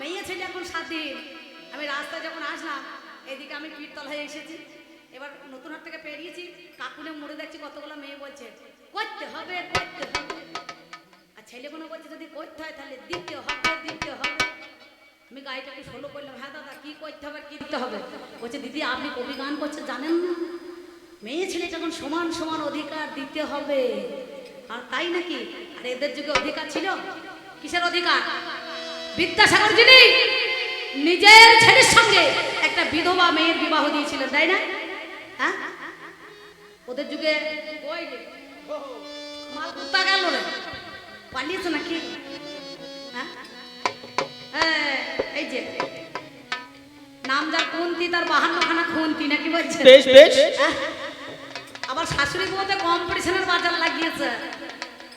মেয়ে ছেলে এখন সাত দিন আমি রাস্তায় যখন আসলাম, এদিকে আমি কীর্তল হয়ে এসেছি। এবার নতুন হাট থেকে পেরিয়েছি, কাকুনে মরে দেখছি কতগুলো মেয়ে বলছে, করতে হবে করতে হবে। আর ছেলেগুলো বলছে, যদি করতে হয় তাহলে দিতে হবে দিতে হবে। আমি গাড়িটাকে ষোলো করলাম হ্যাঁ দাদা, কী করতে হবে, কি দিতে হবে? বলছে, দিদি, আপনি কবি গান করছে জানেন না? মেয়ে ছেলে যখন সমান সমান অধিকার দিতে হবে। আর তাই নাকি? আর এদের যুগে অধিকার ছিল? কিসের অধিকার? বিদ্যাসাগর যিনি নিজের ছেলের সঙ্গে একটা বিধবা মেয়ের বিবাহ দিয়েছিলেন তাই না? হ্যাঁ? ওদের যুগে ওই মাল কুত্তা গেল রে। পালিয়েছে নাকি? হ্যাঁ, এই যে নাম যার কুন্তি তার বাহান্নখানা খুন্তি নাকি বলছে বেশ বেশ। হ্যাঁ? আবার শাশুড়ি বউতে কম্পিটিশনের বাজার লাগিয়েছে।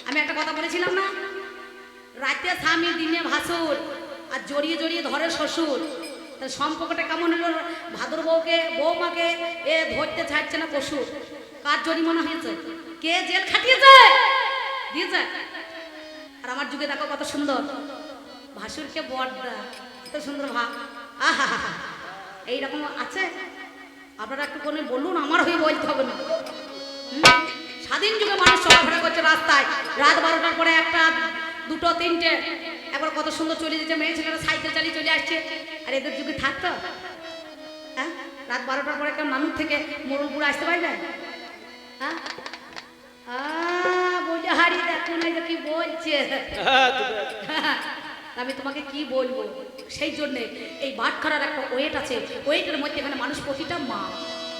আমি একটা কথা বলেছিলাম না? রাতে স্বামী দিনে ভাসুর আর জড়িয়ে জড়িয়ে ধরে শ্বশুর। তার সম্পর্কটা কেমন হলো? ভাদর বউকে বৌমাকে এ ধরতে ছাড়ছে না পশু কার জরিমানা হয়েছে? কে জেল খাটিয়েছে? দিয়েছে? আর আমার যুগে দেখো কত সুন্দর। ভাসুরকে বড়দা কত সুন্দর ভাব। আহা এইরকম আছে? আপনারা একটু করে বলুন, আমার হয়ে বলতে হবে না। স্বাধীন যুগে মানুষ চলাফেরা করছে রাস্তায়। রাত বারোটার পরে একটা দুটো তিনটে। একবার কত সুন্দর চলে যেতে মেয়ে ছেলেরা সাইকেল চালিয়ে চলে আসছে। আর এদের যুগে থাকতো হ্যাঁ? রাত বারোটার পরে একটা মানুষ থেকে মোড়লপুরে আসতে পারবে? হ্যাঁ? বলে হারি কি বলছে? হ্যাঁ, আমি তোমাকে কি বলব? সেই জন্যে এই বাটখারার একটা ওয়েট আছে। ওয়েটের মধ্যে এখানে মানুষ প্রতিটা মা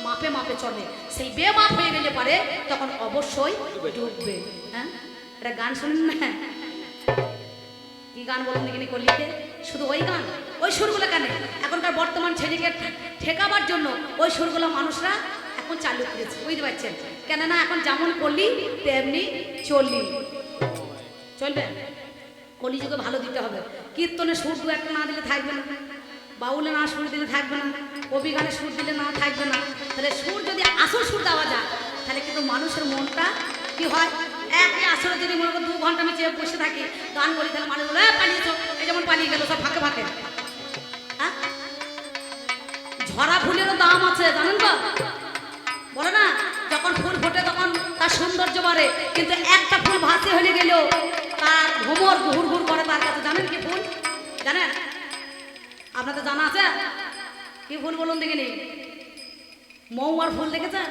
মাপে মাপে চলে। সেই বেমাপ হয়ে গেলে পারে তখন অবশ্যই ডুববে। হ্যাঁ? একটা গান শুনুন না? কি গান বলুন দেখিনি কলিতে? শুধু ওই গান? ওই সুরগুলো কেন? এখনকার বর্তমান ছেলেকে ঠেকাবার জন্য ওই সুরগুলো মানুষরা এখন চালু করেছে। বুঝতে পারছেন? কেননা এখন যেমন করলি তেমনি চললি চলবে? কলিযুগে ভালো দিতে হবে। কীর্তনে সুর দু একটা না দিলে থাকবে না। বাউলে না সুর দিলে থাকবে না। কবি গানে সুর দিলে না থাকবে না। তাহলে সুর যদি আসল সুর দেওয়া যায়, তাহলে কিন্তু মানুষের মনটা কি হয়? একই আসলে যদি মনে করো দু ঘণ্টা আমি চেয়ে বসে থাকি গান বলি তাহলে মানুষ বলে "এ, পালিয়েছো। এই যেমন পালিয়ে গেল সব ফাঁকে ফাঁকে। হ্যাঁ? ঝরা ফুলেরও দাম আছে জানেন তো? বলে না যখন ফুল ফোটে তখন তার সৌন্দর্য বাড়ে কিন্তু একটা ফুল ভাসে হলে গেলেও তার ভ্রমর ঘুর ঘুর করে তার কাছে। জানেন কি ফুল? জানেন? আপনাদের জানা আছে? কি ফুল বলুন দেখিনি? মৌমার ফুল দেখেছেন?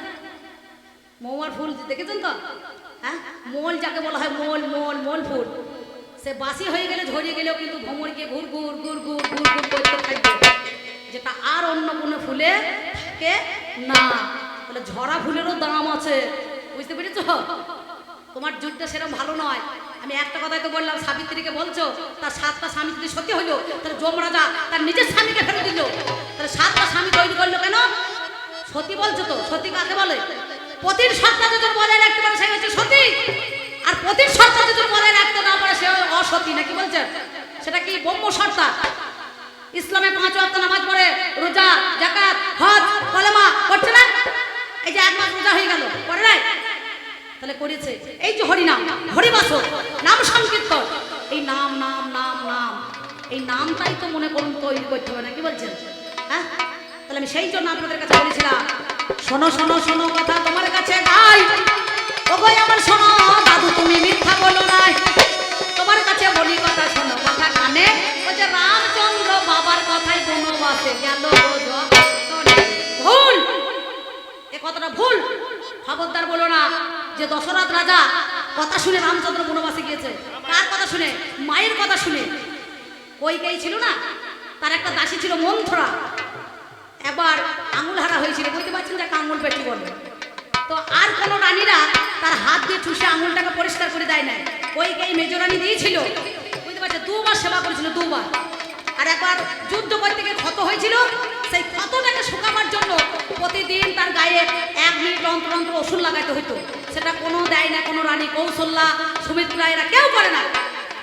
মৌমার ফুল দেখেছেন তো? হ্যাঁ? মোল যাকে বলা হয় মোল মোল মোল ফুল। সে বাসি হয়ে গেলে ঝরিয়ে গেলেও কিন্তু ভ্রমরকে ঘুর ঘুর ঘুর ঘুর ঘুর ঘুর করতে থাকবে। যেটা আর অন্য কোনো ফুলে থাকে না। তাহলে ঝরা ফুলেরও দাম আছে। বুঝতে পেরেছ? তোমার জুটটা সেরকম ভালো নয়। আমি একটা কথাই তো বললাম, সাবিত্রীকে বলছো, তার সাতটা স্বামী যদি সত্যি হইল তাহলে যমরাজা তার নিজের স্বামীকে ফেলে দিল। তাহলে সাতটা স্বামী তৈরি করল কেন? সতী বলছো তো? সতী কাকে বলে? পতির সত্তা যদি বজায় রাখতে পারে, সে হচ্ছে সতী। আর পতির সত্তা যদি বজায় রাখতে না পারে, সে অসতী, নাকি বলছেন সেটা কি ব্রহ্ম সত্তা? ইসলামে পাঁচ ওয়াক্ত নামাজ পড়ে, রোজা জাকাত হজ, কলেমা করছে না? এই যে এক মাস রোজা হয়ে গেল, করে নাই? তাহলে করেছে। এই যে হরিনাম হরিবাস নাম সংকীর্তন। এই নাম নাম নাম নাম। এই নামটাই তো মনে করুন তৈরি করতে হবে না কি বলছেন? হ্যাঁ? তাহলে আমি সেই জন্য আপনাদের কাছে বলেছিলাম, শোনো শোনো শোনো কথা তোমার কাছে গাই ও গো আমার শোনো, দাদু, তুমি মিথ্যা বলো নাই। তোমার কাছে বলি কথা, শোনো কথা কানে। ও যে রামচন্দ্র বাবার কথাই বনবাসে গেল ভুল! এ কথাটা ভুল। খবরদার বলো না যে দশরথ রাজা কথা শুনে রামচন্দ্র বনবাসে গিয়েছে। কার কথা শুনে? মায়ের কথা শুনে। কই কে ছিল না? তার একটা দাসী ছিল মন্থরা। এবার আঙুল হারা হয়েছিল, বুঝতে পারছেন যে আঙুল পেটি বলে তো আর কোনো রানীরা তার হাত দিয়ে চুষে আঙুলটাকে পরিষ্কার করে দেয় নাই। ওই কে মেজো রানী দিয়েছিল, বুঝতে পারছে দুবার সেবা করেছিল, দুবার। আর একবার যুদ্ধ করতে গিয়ে ক্ষত হয়েছিল, সেই ক্ষতটাকে শুকাবার জন্য প্রতিদিন তার গায়ে এক মিনিট অন্তর অন্তর ওষুধ লাগাইতে হতো সেটা কোনো দেয় না, কোনো রানী কৌশল্যা, সুমিত্রা, এরা কেউ করে না।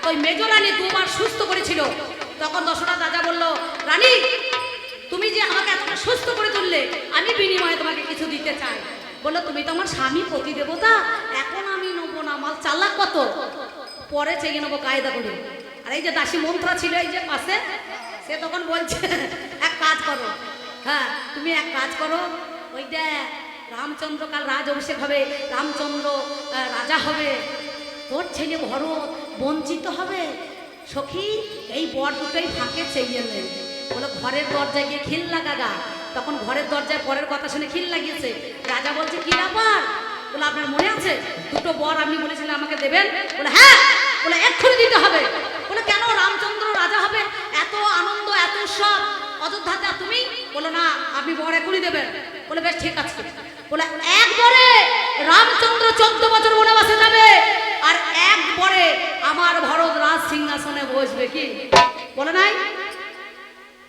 ওই মেজো রানী দুবার সুস্থ করেছিল। তখন দশরথ রাজা বলল, রানী সুস্থ করে তুললে আমি বিনিময়ে তোমাকে কিছু দিতে চাই। বলল তুমি তো আমার স্বামী পতি দেবতা এখন আমি নেব না। মাল চালাক কত? পরে চেয়ে নেব কায়দা করে। আর এই যে দাসী মন্ত্রা ছিল এই যে পাশে, সে তখন বলছে, এক কাজ করো। হ্যাঁ তুমি এক কাজ করো, ওই দেখ রামচন্দ্র কাল রাজ অভিষেক হবে, রামচন্দ্র রাজা হবে। তোর ছেলে ভরত বঞ্চিত হবে। সখী, এই বর দুটোই ফাঁকে চেয়ে নেই বলে, ঘরের দরজায় গিয়ে খিল লাগাগা তখন ঘরের দরজায় পরের কথা শুনে খিল লাগিয়েছে। রাজা বলছে, কি ব্যাপার? বলে, আপনার মনে আছে? দুটো বর আপনি বলেছিলেন আমাকে দেবেন? বলে হ্যাঁ। বলে, এক্ষুনি দিতে হবে। বলে, কেন রামচন্দ্র রাজা হবে? এত আনন্দ, এত উৎসব অযোধ্যাতে তুমি? বলো, না, আপনি বর এখনই দেবেন। বলে, বেশ, ঠিক আছে। বলে একবারে রামচন্দ্র চোদ্দ বছর বনবাসে যাবে, আর এক একবারে আমার ভরত রাজ সিংহাসনে বসবে কি? বলে, নাই।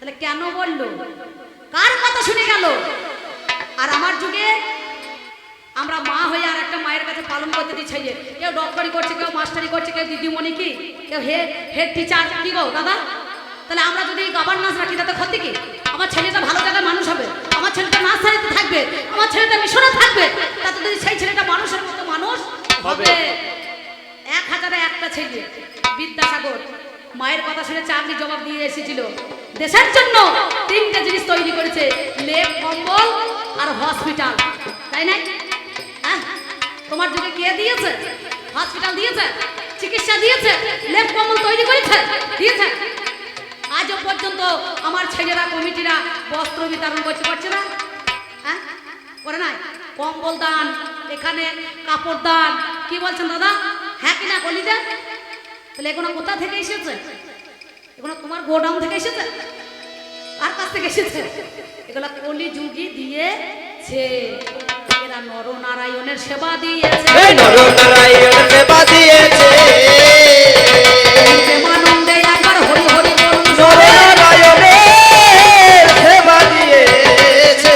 তাহলে কেন বলল? কার কথা শুনে গেল? আর আমার যুগে আমরা মা হয়ে আর একটা মায়ের কাছে পালন করতে দিচ্ছি যে কেউ ডক্টরি করছে কেউ মাস্টারি করছে কেউ দিদিমণি কি? কেউ হেড হেড টিচার কি গো দাদা? তাহলে আমরা যদি গভর্নেন্স রাখি তাতে ক্ষতি কি? আমার ছেলেটা ভালো জায়গায় মানুষ হবে। আমার ছেলেটা নার্সারিতে থাকবে। আমার ছেলেটা মিশনে থাকবে। তাতে যদি সেই ছেলেটা মানুষের মতো মানুষ হবে। এক হাজারে একটা ছেলে বিদ্যাসাগর। মায়ের কথা শুনে চাকরি জবাব দিয়ে এসেছিল। দেশের জন্য তিনটে জিনিস তৈরি করেছে, লেপ, কম্বল আর হসপিটাল তাই না? হ্যাঁ? তোমার যুগে কে দিয়েছে? হসপিটাল দিয়েছে? চিকিৎসা দিয়েছে? লেপ, কম্বল তৈরি করেছে? দিয়েছে? আজও পর্যন্ত আমার ছেলেরা, কমিটিরা বস্ত্র বিতরণ করতে পারছে না। হ্যাঁ? করে নাই? কম্বল দান, এখানে কাপড় দান। কি বলছেন দাদা? হ্যাঁ কিনা বলি দেন তাহলে এগুলো কোথা থেকে এসেছে? এগুলো তোমার গোডাউন থেকে এসেছে? কার কাছ থেকে এসেছে? এগুলো কলি যুগি দিয়েছে এরা নরনারায়ণের সেবা দিয়েছে। এই নরনারায়ণ সেবা দিয়েছে। প্রেমানন্দে একবার হরি হরি বলুন নরনারায়ণের সেবা দিয়েছে।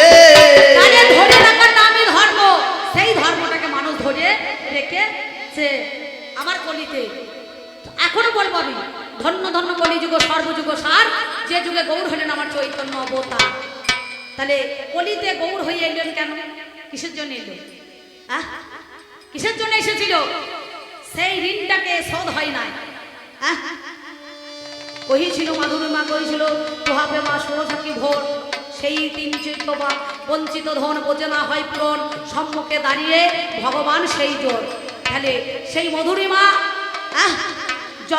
ধরে রাখার নামই ধর্ম। সেই ধর্মটাকে মানুষ ধরে রেখেছে। আমার কলিতে এখনও বলব আমি, ধন্য ধন্য কলিযুগ, সর্বযুগ সার, যে যুগে গৌর হলেন আমার চৈতন্য অবতার তাহলে কলিতে গৌর হয়ে এলেন কেন? কিসের জন্য এলো? কিসের জন্য এসেছিল? সেই ঋণটাকে শোধ হয় নাই? কহিছিল মাধুরী মা কহিছিল তোহাবে মা ষোড়শাকি ভোর। সেই তিন চিত্ত বা বঞ্চিত ধন বোঝে না হয় পূরণ, সম্মুখে দাঁড়িয়ে ভগবান সেই জোর। তাহলে সেই মধুরিমা আহ? য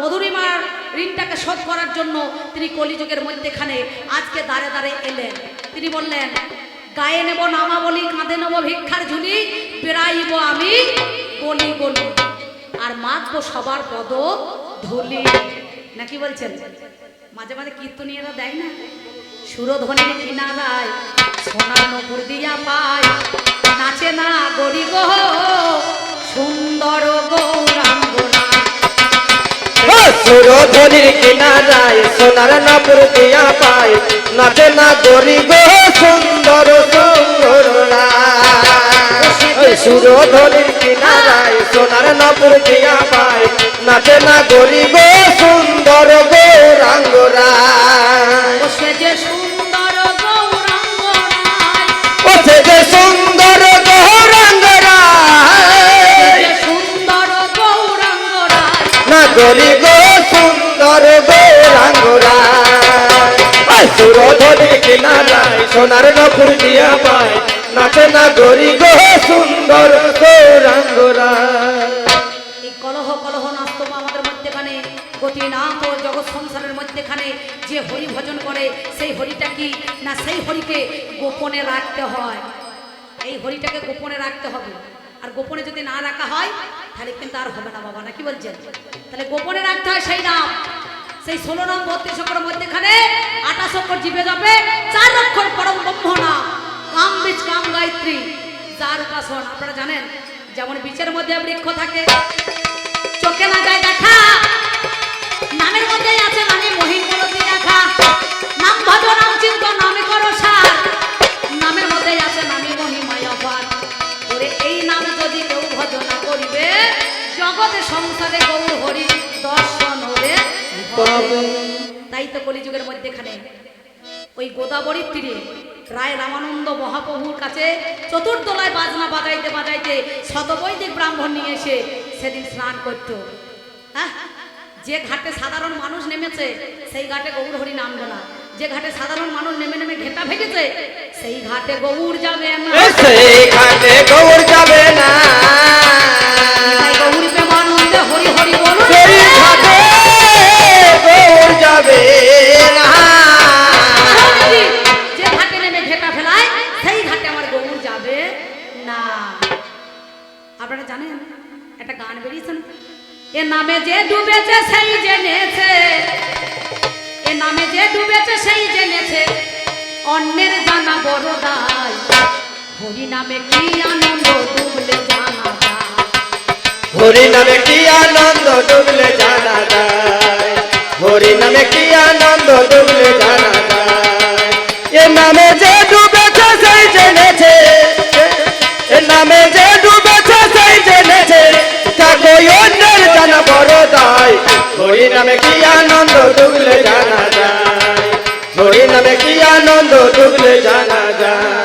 মধুরিমার ঋণটাকে শোধ করার জন্য তিনি কলিযুগের মধ্যেখানে আজকে দাঁড়ে দাঁড়ে এলেন। তিনি বললেন, গায়ে নেব, নামা বলি, কাঁধে নেব ভিক্ষার ঝুলি, বেড়াইব আমি গলি গলি আর মাখবো সবার পদ ধুলি। নাকি বলছেন? মাঝে মাঝে কীর্তনীয়রা দেয় না? সুরধ্বনির কিনারায় সোনার নপুর দিয়া পায়। নাচে না গরি গো, সুন্দর গৌরাঙ্গ সুরধনির কিনারায় সোনার নপুর দিয়া পায়। নাচে না গরি গো সুন্দর সুন্দর সুরধনির কিনারায় সোনার নপুর দিয়া পায়। নাচে না গরি গো সুন্দর গৌরাঙ্গরা। যে সুন্দর ও সে সুন্দর গৌরাঙ্গরা। না গরি গো কিনারায়, সোনার নপুর দিয়া পায়। নাচে না গরি গো সুন্দর গৌরাঙ্গরা কলহ কলহ নাস্তম আমাদের মধ্যেখানে, গতি না তো জগৎ সংসারের মধ্যেখানে যে হরি ভজন করে, সেই হরিটা কি? না সেই হরিকে গোপনে রাখতে হয়? এই হরিটাকে গোপনে রাখতে হবে। আর গোপনে যদি না রাখা হয়, তাহলে কিন্তু আর হবে না বাবা না কি বলছেন? তাহলে গোপনে রাখতে হয় সেই নাম। সেই ষোলো নাম, বত্রিশ অক্ষর মধ্যেখানে আঠাশ অক্ষর জিভে যাবে, চার অক্ষর পরম ব্রহ্ম নাম। কাম বীজ, কাম গায়ত্রী, যার উপাসন। আপনারা জানেন, যেমন বীচের মধ্যে বৃক্ষ থাকে, চোখে না যায় দেখা, নামের মধ্যেই সংসারে গৌর হরি দর্শন ওরে তাই তো কলিযুগের মধ্যেখানে ওই গোদাবরীর তীরে রায় রামানন্দ মহাপ্রভুর কাছে চতুর্দলায় বাজনা বাজাইতে বাজাইতে শতবৈদিক ব্রাহ্মণ নিয়ে এসে সেদিন স্নান করত। হ্যাঁ? যে ঘাটে সাধারণ মানুষ নেমেছে সেই ঘাটে গৌর হরি নামবে না। যে ঘাটে সাধারণ মানুষ নেমে নেমে ঘেটা ভেঙেছে সেই ঘাটে গৌর যাবে না। সেই ঘাটে গৌর যাবে না। যাবে না। যে ঘাটে নেমে ঘেটা ফেলায় সেই ঘাটে আমার গৌর যাবে না। আপনারা জানেন একটা গান বেরিয়েছে না? এ নামে যে ডুবেছে সেই জেনেছে। এ নামে যে ডুবেছে সেই জেনেছে। অন্যের জানা বড় দায়। হরি নামে কি আনন্দ ডুবলে জানা যায়? হরি নামে কি আনন্দ ডুবলে জানা যায়? হরি নামে কি আনন্দ ডুবলে জানা যায়। এ নামে যে ডুবেছে সেই জেনেছে। এ নামে যে ডুবেছে সেই জেনেছে। তাকে অন্যের জানা বড় দায়। হরি নামে কি আনন্দ ডুবলে জানা যায়। হরি নামে কি আনন্দ ডুবলে জানা যায়।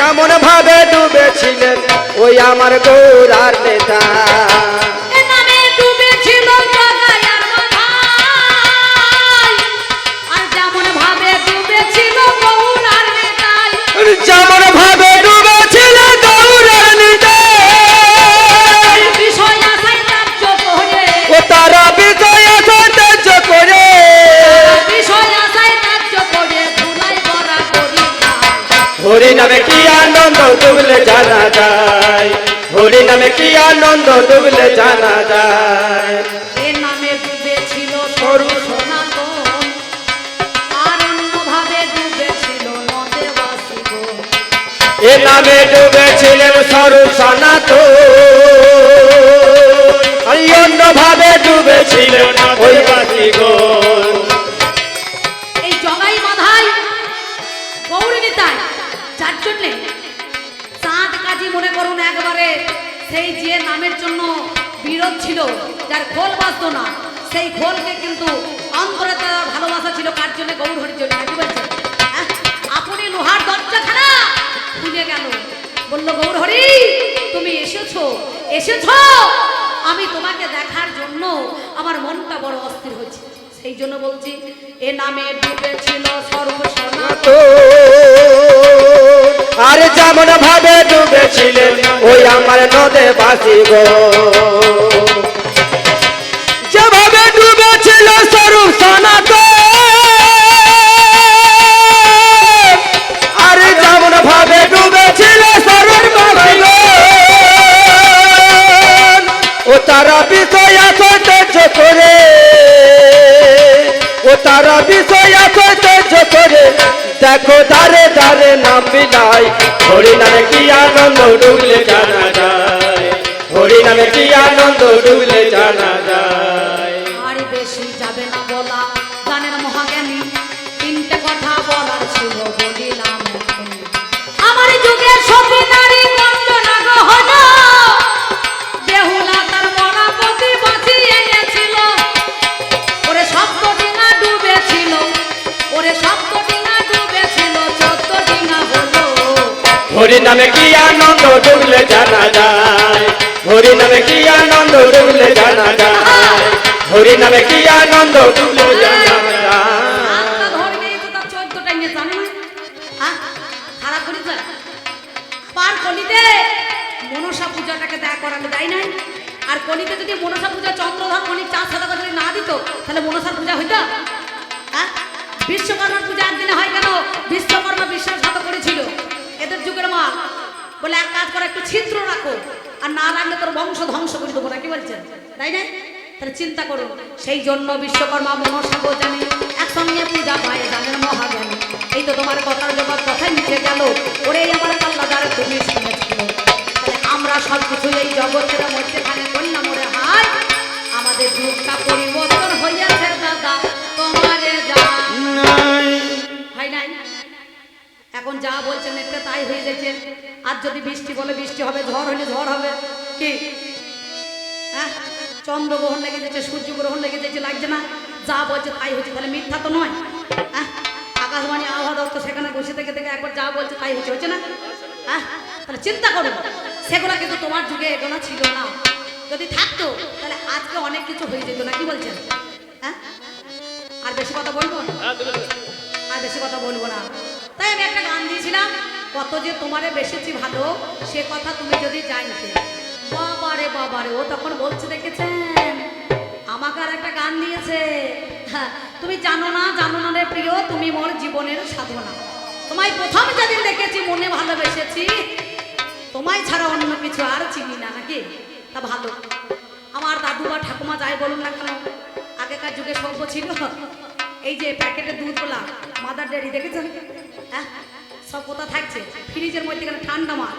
যেমন ভাবে ডুবেছিলেন ওই আমার গৌরার নেতা। যেমন ভাবে ডুবেছিল ও তারা বিজয় সৌন্দর্য করে। হরি নামে কি ডুবলে জানা যায়। হরি নামে কি আনন্দ ডুবলে জানা যায়। এ নামে ডুবেছিল সরু সনাতন আর অন্যভাবে ডুবেছিল নদে বাসিব এ নামে ডুবেছিলেন কিন্তু অন্তরে তার ভালোবাসা ছিল কার জন্য? গৌর হরির জন্য কি বলছেন? হ্যাঁ? আপনি লোহার দরজাখানা খুলে গেল। বলল গৌর হরি তুমি এসেছ এসেছ? আমি তোমাকে দেখার জন্য আমার মনটা বড় অস্থির হয়েছে। সেই জন্য বলছি, এ নামে ডুবেছিল সর্বসনা তো আরে যেমন ভাবে ডুবেছিলেন, ওই আমার নদে বাসি গো। তারা বিষয় সৌন্দর্য করে দেখো দারে দারে নাম বিলাই হরি নামে কি আনন্দ ডুবলে জানা যায়? হরি নামে কি আনন্দ ডুবলে জানা যায়? নামে কি আনন্দ ডুবলে জানা যায়? হরি নামে কি আনন্দ ডুবলে জানা যায়? হরি নামে কি আনন্দ ডুবলে জানা পূজাটাকে নাই আর যদি পূজা না দিত তাহলে পূজা হ্যাঁ বিশ্বকর্মার পূজা একদিনে হয় কেন বিশ্বকর্মা বিশ্বাসঘাত করেছিল এদের যুগের মা। বলে, এক কাজ করে, একটু ছিদ্র রাখো, আর না রাখলে তোর বংশ ধ্বংস করে দেবো না কি বলছেন তাই না? তাহলে চিন্তা করুন সেই জন্য বিশ্বকর্মা মনসা জানে, একসঙ্গে পূজা পায় জানেন মহাজ্ঞানী। এই তো তোমার কথার জবাব কথাই মিশে গেল। ওরে আমার পাল্লাদার তুমি শুনেছিল আমরা সব কিছু এই জগতের মধ্যেখানে কন্যা মরে হায়। আমাদের যুগটা পরিবর্তন হইয়াছে, দাদা। তোমারে যা এখন যা বলছেন একটা তাই হয়ে গেছে। আর যদি বৃষ্টি বলে বৃষ্টি হবে, ঝড় হলে ঝড় হবে। কি? হ্যাঁ চন্দ্রগ্রহণ লেগে যাচ্ছে সূর্য গ্রহণ লেগে যাচ্ছে, লাগছে না। যা বলছে তাই হচ্ছে, তাহলে মিথ্যা তো নয়। হ্যাঁ আকাশবাণী, আবহাওয়া দপ্তর সেখানে বসে থেকে থেকে একবার যা বলছে তাই হচ্ছে হচ্ছে না? হ্যাঁ তাহলে চিন্তা করুন সেগুলো কিন্তু তোমার যুগে এগুলো ছিল না। যদি থাকতো, তাহলে আজকে অনেক কিছু হয়ে যেত না, কি বলছেন? হ্যাঁ আর বেশি কথা বলব? আর বেশি কথা বলব না। আমি একটা গান দিয়েছিলাম, কত যে তোমারে বেসেছি ভালো, সে কথা তুমি যদি জানতে। বাবারে বাবারে, ও তখন বলছে দেখেছেন, আমাকে আর একটা গান দিয়েছে। হ্যাঁ তুমি জানো না জানো না রে প্রিয়, তুমি মোর জীবনের সাধনা। তোমায় প্রথম যেদিন দেখেছি, মনে ভালোবেসেছি। তোমায় ছাড়া অন্য কিছু আর চিনি না নাকি? তা ভালো। আমার দাদু বা ঠাকুমা যাই বলুন না কেন, আগেকার যুগে সভ্য ছিল। এই যে প্যাকেটে প্যাকেটের দুধগুলা মাদার ডেয়ারি, দেখেছেন? সব কোথা থাকছে। ফ্রিজের মধ্যে এখানে ঠান্ডা মাল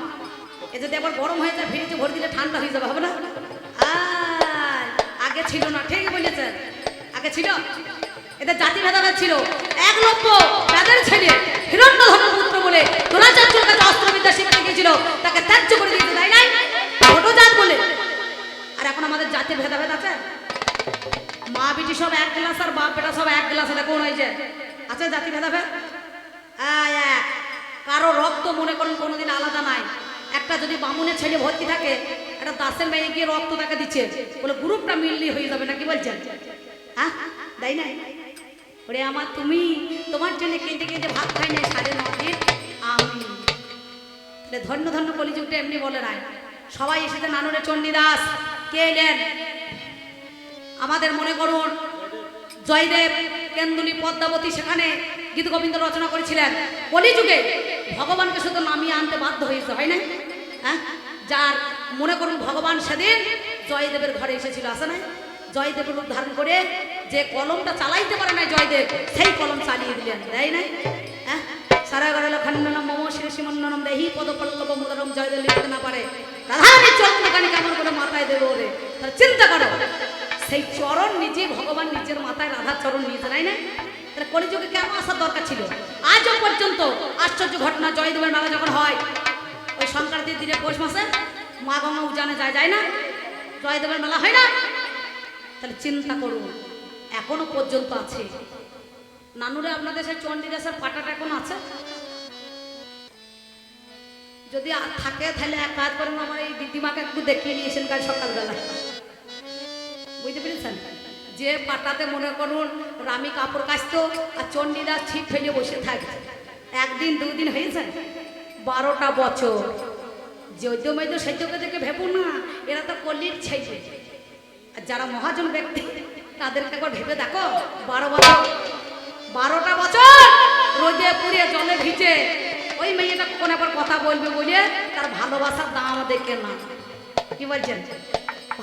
এ যদি আবার গরম হয়ে যায়, ফ্রিজে ভরে দিলে ঠান্ডা হয়ে যাবে, হবে না? আগে ছিল না ঠিক বলেছেন। আগে ছিল? এদের জাতি ভেদাভেদ ছিল। এক লক্ষ বেদের ছেলে হিরণ্য ধর্মের পুত্র বলে দ্রোণাচার্যের কাছে অস্ত্রবিদ্যা শিখতে গিয়েছিল তাকে ত্যায্য করে দিতে তাই নাই? ছোট জাত বলে। আর এখন আমাদের জাতির ভেদাভেদ আছে? মা বিটি সব এক গ্লাস আর বাপ বেটা সব এক গ্লাস, এটা কোন হয়েছে আছে জাতি ভেদাভেদ। কারও রক্ত মনে করুন কোনোদিন আলাদা নাই। একটা যদি বামুনের ছেলে ভর্তি থাকে, একটা দাসের মেয়ে গিয়ে রক্ত তাকে দিচ্ছে, বলে গ্রুপটা মিললি হয়ে যাবে নাকি বলছেন? হ্যাঁ তাই না ওরে আমার তুমি তোমার জন্য কেঁদে কেঁদে ভাত খাই নাই সাড়ে নদিন আমি ধন্য ধন্য কলিযুগটা এমনি বলে নাই। সবাই এসেছে নানুরে চণ্ডীদাস। কে এলেন আমাদের মনে করুন, জয়দেব, কেন্দুলি, পদ্মাবতী সেখানে গীত গোবিন্দ রচনা করেছিলেন। কলিযুগে ভগবানকে শুধু নামিয়ে আনতে বাধ্য হয়েছে, হয় না? হ্যাঁ? যার মনে করুন ভগবান সেদিন জয়দেবের ঘরে এসেছিল আসে না? জয়দেবের রূপ ধারণ করে যে কলমটা চালাইতে পারে না জয়দেব, সেই কলম চালিয়ে দিলেন, দেয় নাই? হ্যাঁ? সারা গড়ালো খণ্ডনম মম শ্রী শ্রীমন্ননম দেহি পদপল্লব মুদরম জয়দেব লিখতে না পারে। রাধারানী চন্দ্রকানি কেমন করে মাথায় দেবে ওরে? তাহলে চিন্তা করো, সেই চরণ নিজে ভগবান নিজের মাথায় রাধার চরণ নিয়েছে, তাই না? তাহলে কলিযুগে কেন আসার দরকার ছিল? আজও পর্যন্ত আশ্চর্য ঘটনা জয়দেবের মেলা যখন হয়, ওই সংক্রান্তির দিনে পৌষ মাসে মা গঙ্গা উজানে যায় যায় না? জয়দেবের মেলা হয় না? তাহলে চিন্তা করুন, এখনও পর্যন্ত আছে। নানুরে আপনাদের সেই চণ্ডীদাসের পাটাটা এখন আছে? যদি আর থাকে তাহলে এক কাজ করেন, আমার এই দিদিমাকে একটু দেখিয়ে নিয়েছেন কাল সকালবেলা। বুঝতে পেরেছেন? যে পাটাতে মনে করুন, রামি কাপড় কাচতো আর চণ্ডীদাস ছিপ ফেলে বসে থাকে। একদিন, দুদিন হয়েছে, বারোটা বছর। যদ্য মেদ্য সেদ্যকে দেখে ভেবো না, এরা তো কলির ছেলে। আর যারা মহাজন ব্যক্তি, তাদেরকে একবার ভেবে দেখো, বারো বছর, বারোটা বছর রোদে পুড়ে জলে ভিজে, ওই মেয়েটা কোন একবার কথা বলবে বলে তার ভালোবাসার দাম দেখে না। কি বলছেন?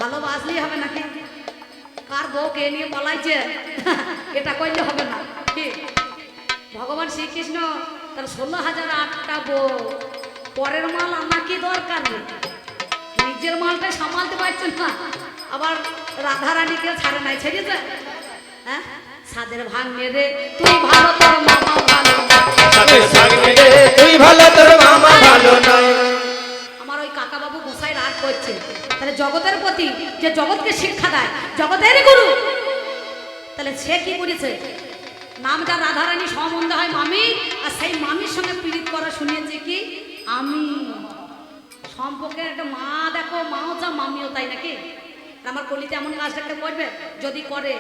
ভালোবাসলেই হবে নাকি? কার বউ কে নিয়ে পলাইছে? এটা করলে হবে না। ভগবান শ্রীকৃষ্ণ তার ষোলো হাজার আটটা বউ পরের মাল আমার কি দরকার নিজের মালটা সামালতে পারছেন না আবার রাধা রানীকে ছাড়ে নাই ছেড়েছে? হ্যাঁ? সাদের ভাঙনে রে তুই ভালো তোর মামা ভালো সাথে থাকবি রে, তুই ভালো তোর মামা ভালো নয় করছে। তাহলে জগতের প্রতি যে জগৎকে শিক্ষা দেয়, জগতের গুরু, তাহলে সে কি করেছে? নাম যার রাধারানী সম্বন্ধ হয় মামি, আর সেই মামির সঙ্গে পীড়িত করা শুনিয়েছে কি? আমি। সম্পর্কে একটা মা, দেখো মাও যা মামিও তাই নাকি? আমার কলিতে এমন কাজটাকে করবে, যদি করে,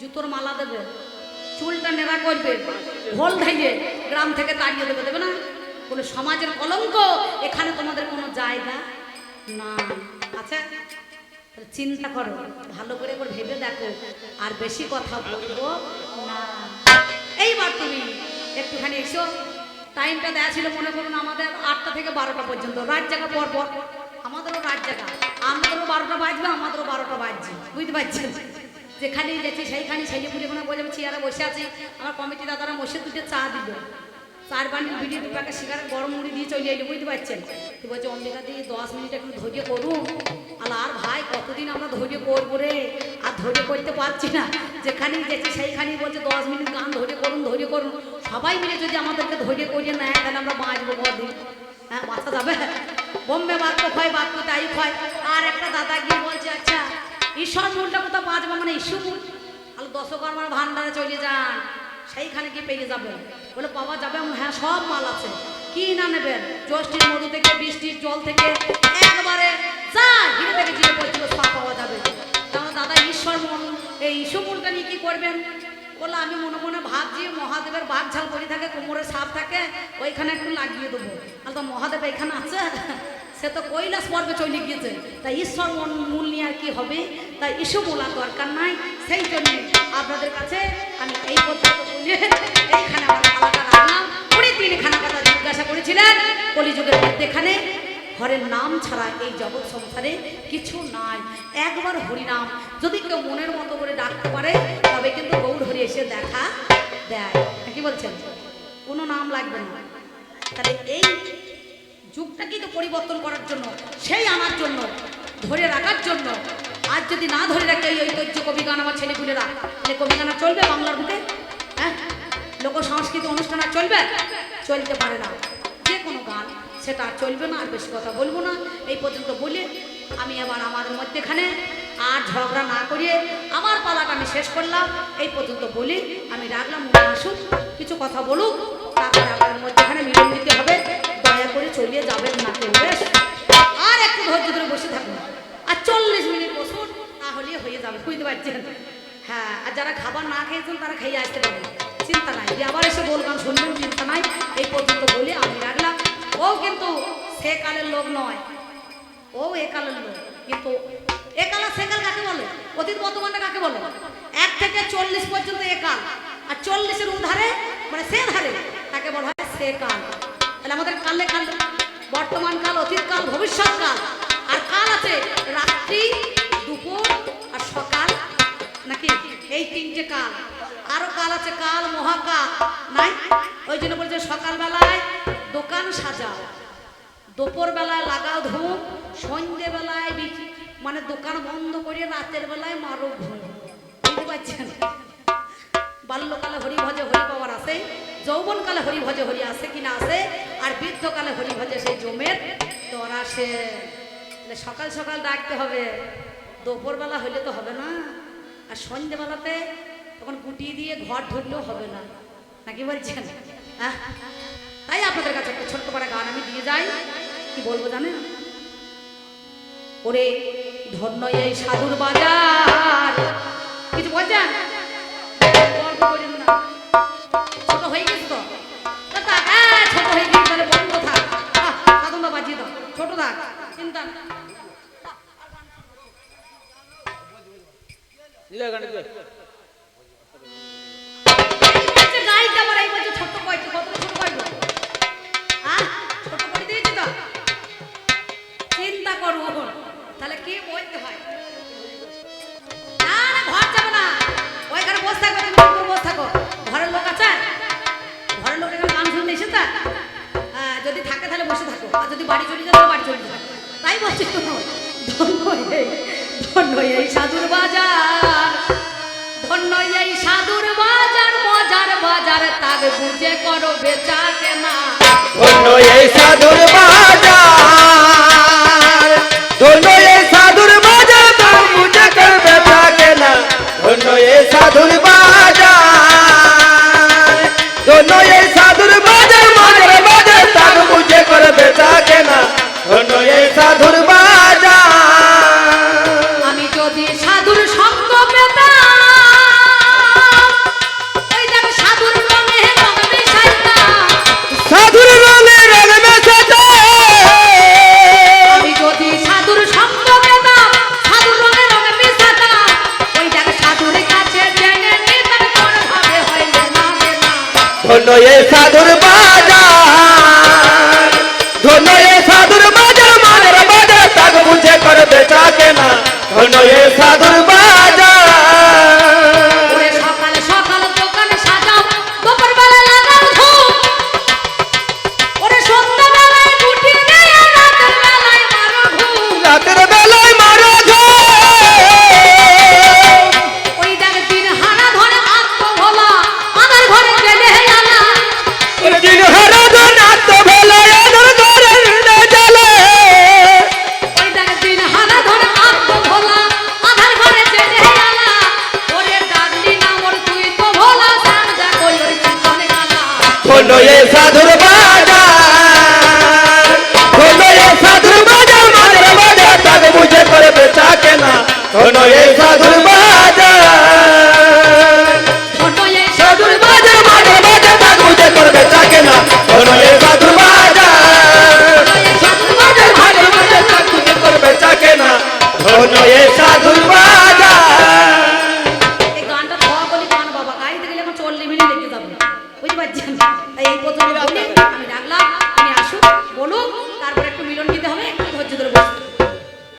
জুতোর মালা দেবে, চুলটা নেড়া করবে ভোল ধাইয়ে গ্রাম থেকে তাড়িয়ে দেবে দেবে না? কোনো সমাজের কলঙ্ক, এখানে তোমাদের কোনো জায়গা না। আচ্ছা চিন্তা করো, ভালো করে একবার ভেবে দেখো, আর বেশি কথা বলব না। এইবার তুমি একটুখানি এসো। টাইমটা দেওয়া ছিল, মনে করুন আমাদের আটটা থেকে বারোটা পর্যন্ত। রাত জায়গা পর পর, আমাদেরও রাত জায়গা আমাদেরও বারোটা বাজবে, আমাদেরও বারোটা বাজছে। বুঝতে পারছি যেখানেই গেছি সেইখানে ছেলে পুলে কোনো বলে চেয়ারে বসে আছি। আমার কমিটি দাদারা বসে দুটো চা দিল। চার বান্ডিল দু প্যাকেট সিগারেট গরম মুড়ি দিয়ে চলে এলো, বুঝতে পারছেন? তুই বলছে, অম্বিকা দিয়ে দশ মিনিট একটু ধৈর্য করুন আর আর ভাই, কতদিন আমরা ধৈর্য করব রে? আর ধৈর্য করতে পারছি না। যেখানেই গেছি সেইখানেই বলছে, দশ মিনিট গান ধৈর্য করুন ধৈর্য করুন। সবাই মিলে যদি আমাদেরকে ধৈর্য করিয়ে নেয়, তাহলে আমরা বাঁচবো কদিন। হ্যাঁ বাঁচা যাবে। বোম্বে বাক্য ক্ষয় বাক্য তাই ক্ষয়। আর একটা দাদা গিয়ে বলছে আচ্ছা ঈশ্বর মূলটা কোথাও বাঁচবো? মানে ঈশ্বর মূল। আর দশকর্মার ভান্ডারে চলে যান। সেইখানে কি পেয়ে যাবেন। বলে পাওয়া যাবে হ্যাঁ সব মাল আছে। কি না নেবেন? জ্যৈষ্ঠীর মধু থেকে, বৃষ্টির জল থেকে একবারে যা হিরে থেকে জিরে পড়ছিল সব পাওয়া যাবে। তাহলে দাদা, ঈশ্বর মন, এই মনটা নিয়ে কি করবেন? বলল আমি মনে মনে ভাবছি, মহাদেবের বাঘ ঝাল পরি থাকে কোমরে সাপ থাকে, ওইখানে একটু লাগিয়ে দেবো। আর তো মহাদেব এখানে আছে, সে তো কৈলাস পর্বে চলে গিয়েছে। তাই ঈশ্বর মন, মূল নিয়ে আর কি হবে? তাই ইস্যু মূলার দরকার নাই, সেই জন্য আপনাদের কাছে আমি এই পর্যন্ত জিজ্ঞাসা করেছিলেন। কলিযুগের মধ্যেখানে হরের নাম ছাড়া এই জগৎ সংসারে কিছু নাই। একবার হরিনাম, যদি কেউ মনের মতো করে ডাকতে পারে, তবে কিন্তু গৌর হরি এসে দেখা দেয়। কি বলছেন? কোনো নাম লাগবে না। তাহলে এই যুগটাকে তো পরিবর্তন করার জন্য, সেই আনার জন্য, ধরে রাখার জন্য আজ যদি না ধরে রাখে, এই ঐতিহ্য কবি গান আমার ছেলেপুলেরা তাহলে কবি গান চলবে বাংলার বুকে হ্যাঁ? লোক সংস্কৃতি অনুষ্ঠান আর চলবে? চলতে পারে না। যে কোনো গান, সেটা আর চলবে না, আর বেশি কথা বলব না। এই পর্যন্ত বলে আমি আবার আমার মধ্যেখানে আর ঝগড়া না করিয়ে আমার পালাটা আমি শেষ করলাম। এই পর্যন্ত বলি আমি রাখলাম উনি আসুক, কিছু কথা বলুক, তারপরে আমাদের মধ্যেখানে মিলন দিতে হবে। দয়া করে চলিয়ে যাবেন না কেউ, বেশ? আর একটু ধৈর্য ধরে বসে থাকুন। আর চল্লিশ মিনিট বসুন তাহলে হয়ে যাবে, বুঝতে পারছেন? হ্যাঁ আর যারা খাবার না খেয়েছেন, তারা খেয়ে আসতে পারবেন চিন্তা নাই। যে আবার এসে বলগান শুনবেন চিন্তা নাই। এই পর্যন্ত বলে, আমি রাখলাম। ও কিন্তু সে কালের লোক নয়। ও এ কালের লোক। কিন্তু এ কাল আর সে কাল কাকে বলে? অতীত বর্তমানটা কাকে বলে? এক থেকে চল্লিশ পর্যন্ত এ কাল। আর চল্লিশের উধারে মানে সে ধারে, তাকে বলা হয় সে কাল। তাহলে আমাদের কালে কাল, বর্তমান কাল, অতীত কাল, ভবিষ্যৎ কাল। আর কাল আছে রাত্রি, দুপুর আর সকাল। নাকি? এই তিনটে কাল। আরও কাল আছে, কাল মহাকাল। নাই? ওই জন্য বলছে সকালবেলায় দোকান সাজাও। দুপুর বেলায় লাগাও ধূপ সন্ধে বেলায় বিচ- মানে দোকান বন্ধ করে রাতের বেলায় মারো ঘুম। বুঝতে পারছেন? বাল্যকালে হরি ভজে হরি পাওয়ার আসে। যৌবনকালে হরি ভজে হরি আসে কিনা আসে? আর বৃদ্ধকালে হরি ভজে সেই জমের দর আসে। সকাল সকাল ডাকতে হবে। দুপুরবেলা হইলে তো হবে না। আর সন্ধ্যেবেলাতে তখন গুটিয়ে দিয়ে ঘর ধরলেও হবে না। নাকি বলছেন? হ্যাঁ তাই আপনাদের কাছে একটা ছোট্ট করে গান আমি দিয়ে যাই। কি বলব জানেন? ওরে ধন্য এই সাধুর বাজার। কিছু বলছেন? ছোট হয়ে গেছে তো? হ্যাঁ, ছোট হয়ে গেছে বন্ধ থাক বাজিয়ে দাও। ছোট থাক চিন্তা না। আচ্ছা, গাইতে আমার এই বলছে ছোট্ট কয়টি, কত ছোট কয়টি? আহ, ছোট করে দিয়েছি তো? হয়? না না ঘর যাবে না। ওইখানে বসে থাকো বসে থাকো। ঘরের লোক আছে? ঘরের লোক হ্যাঁ, যদি থাকে তাহলে বসে থাকো। আর যদি বাড়ি চলে বাড়ি চলে তাই বলছি সাধুর বাজার, ধন্য এই সাধুর বাজার বাজার, তার বুঝে করো বেচা কেনা ধন্য এই সাধুর বাজার।